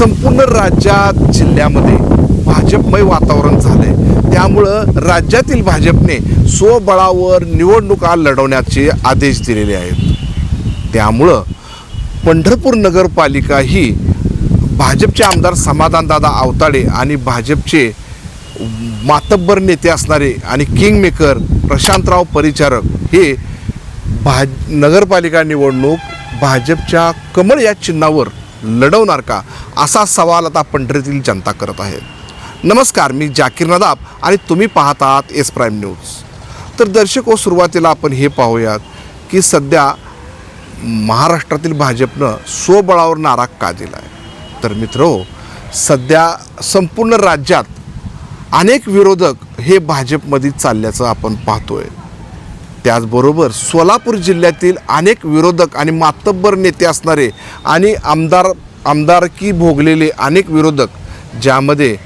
संपूर्ण राज्यात जिल्ह्यामध्ये भाजपमय वातावरण झालं आहे त्यामुळं राज्यातील भाजपने स्वबळावर निवडणुका लढवण्याचे आदेश दिलेले आहेत. त्यामुळं पंढरपूर नगरपालिका ही भाजपचे आमदार समाधानदादा आवताडे आणि भाजपचे मातब्बर नेते असणारे आणि किंगमेकर प्रशांतराव परिचारक हे भाज नगरपालिका निवडणूक भाजपच्या कमळ या चिन्हावर लढवणार का? असा सवाल आता पंढरीतील जनता करत आहे. नमस्कार मी जाकीर नदाब आणि तुम्ही पाहतात एस प्राईम न्यूज तर दर्शक व सुरुवातीला आपण हे पाहूयात की सध्या महाराष्ट्रातील भाजपनं स्वबळावर नारा का दिला आहे तर मित्र सध्या संपूर्ण राज्यात अनेक विरोधक हे भाजपमध्ये चालल्याचं आपण पाहतोय. त्याचबरोबर सोलापूर जिल्ह्यातील अनेक विरोधक आणि मातब्बर नेते असणारे आणि आमदार आमदारकी भोगलेले अनेक विरोधक ज्यामध्ये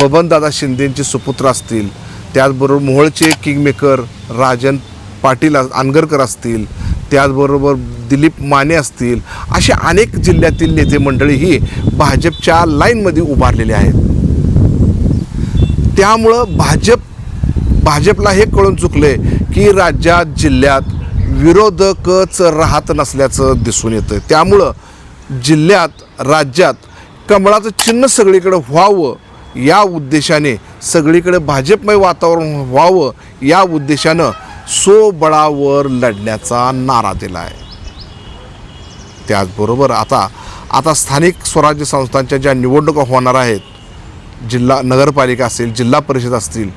बबनदादा शिंदेंचे सुपुत्र असतील त्याचबरोबर मोहोळचे किंगमेकर राजन पाटील आनगरकर असतील त्याचबरोबर दिलीप माने असतील असे अनेक जिल्ह्यातील नेते मंडळी ही भाजपच्या लाईनमध्ये उभारलेले आहेत. त्यामुळं भाजप भाजपला हे कळून चुकले की राज्यात जिल्ह्यात विरोधकच राहत नसल्याचं दिसून येतं त्यामुळं जिल्ह्यात राज्यात कमळाचं चिन्ह सगळीकडे व्हावं या उद्देशाने सगळीकडे भाजपमय वातावरण व्हावं या उद्देशानं सोबळावर लढण्याचा नारा दिला आहे त्याचबरोबर आता आता स्थानिक स्वराज्य संस्थांच्या ज्या निवडणुका होणार आहेत जिल्हा नगरपालिका असेल जिल्हा परिषद असतील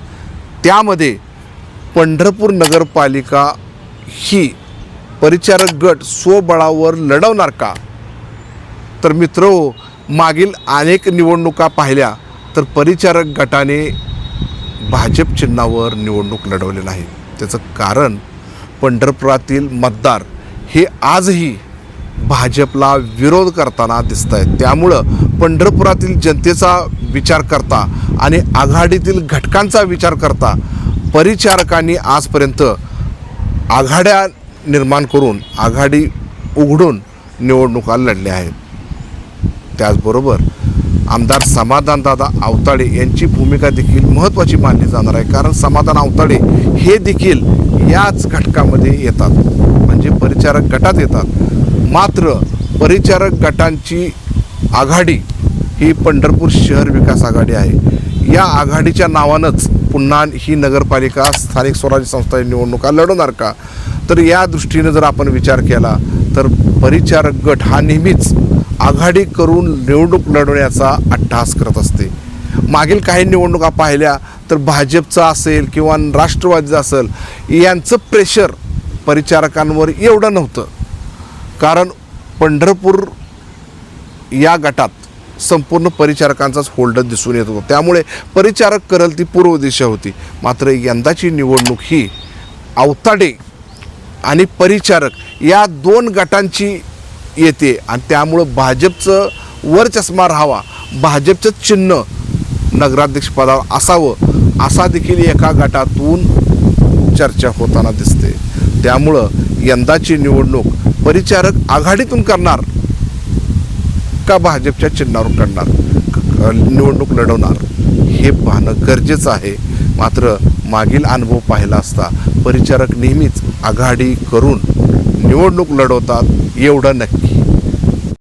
त्यामध्ये पंढरपूर नगरपालिका ही परिचारक गट स्वबळावर लढवणार का? तर मित्र मागील अनेक निवडणुका पाहिल्या तर परिचारक गटाने भाजप चिन्हावर निवडणूक लढवली नाही. त्याचं कारण पंढरपुरातील मतदार हे आजही भाजपला विरोध करताना दिसत आहेत त्यामुळं पंढरपुरातील जनतेचा विचार करता आणि आघाडीतील घटकांचा विचार करता परिचारकांनी आजपर्यंत आघाड्या निर्माण करून आघाडी उघडून निवडणुका लढल्या आहेत. त्याचबरोबर आमदार समाधानदादा आवताडे यांची भूमिका देखील महत्त्वाची मानली जाणार आहे. कारण समाधान अवताडे हे देखील याच घटकामध्ये येतात. म्हणजे परिचारक गटात येतात. मात्र परिचारक गटांची आघाडी ही पंढरपूर शहर विकास आघाडी आहे. या आघाडीच्या नावानंच पुन्हा ही नगरपालिका स्थानिक स्वराज्य संस्था निवडणुका लढवणार का? तर या दृष्टीनं जर आपण विचार केला तर परिचारक गट हा नेहमीच आघाडी करून निवडणूक लढवण्याचा अट्टहास करत असते. मागील काही निवडणुका पाहिल्या तर भाजपचा असेल किंवा राष्ट्रवादीचं असेल यांचं प्रेशर परिचारकांवर एवढं नव्हतं. कारण पंढरपूर या गटात संपूर्ण परिचारकांचाच होल्डर दिसून येत होता. त्यामुळे परिचारक करल ती पूर्व दिशा होती. मात्र यंदाची निवडणूक ही अवताडे आणि परिचारक या दोन गटांची येते आणि त्यामुळं भाजपचं वर चष्मा राहावा भाजपचं चिन्ह नगराध्यक्षपदावर असावं असा देखील एका गटातून चर्चा होताना दिसते. त्यामुळं यंदाची निवडणूक परिचारक आघाडीतून करणार का भाजपच्या चिन्हावर करणार? निवडणूक लढवणार? हे पाहणं गरजेचं आहे. मात्र मागील अनुभव पाहिला असता परिचारक नेहमीच आघाडी करून निवडणूक लढवतात एवढं नक्की.